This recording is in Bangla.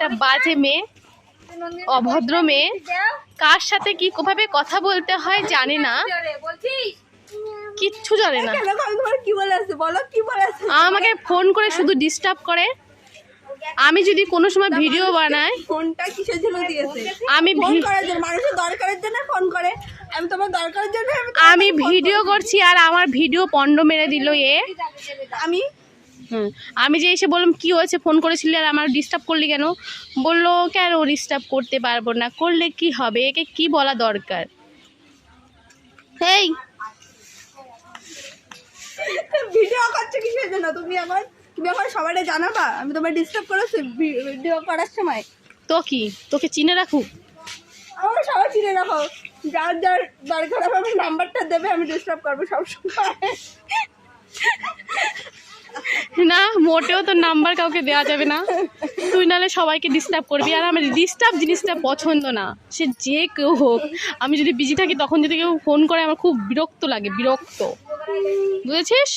একটা বাজে মেয়ে অভদ্র মেয়ে। কার সাথে কি কোভাবে কথা বলতে হয় জানে না। কিচ্ছু জানে না। তোমার কি বলে বলো কি বলে আমাকে ফোন করে শুধু ডিস্টার্ব করে। আমি যদি কোনো সময় ভিডিও বানাই ফোনটা কিসের জন্য দিয়েছে? আমি ফোন করার জন্য মানুষের দরকারের জন্য ফোন করে। আমি তোমার দরকারের জন্য আমি আমি ভিডিও করছি। আর আমার ভিডিও পণ্ড মেরে দিল এ। আমি হুম। আমি যে এসে বললাম কি হয়েছে? ফোন করেছিলি আর আমার ডিস্টার্ব করলি কেন? বলল কেন ডিস্টার্ব করতে পারব না? করলে কি হবে? একে কি বলা দরকার? এই ভিডিও করছ কিসের জন্য? তুমি এখন তুমি এখন জানাবা? আমি তোমার ডিস্টার্ব করেছি ভিডিও করার সময়। তো কি? তোকে চিনে রাখুক? আমার সবাই চিনে রাখো। যার যার দরকার হবে আমার নাম্বারটা দেবে আমি ডিস্টার্ব করব সবসময়। না মোটেও তোর নাম্বার কাউকে দেওয়া যাবে না। তুই নাহলে সবাইকে ডিস্টার্ব করবি। আর আমার ডিস্টার্ব জিনিসটা পছন্দ না। সে যে কেউ হোক, আমি যদি বিজি থাকি, তখন যদি কেউ ফোন করে, আমার খুব বিরক্ত লাগে, বিরক্ত। বুঝেছিস?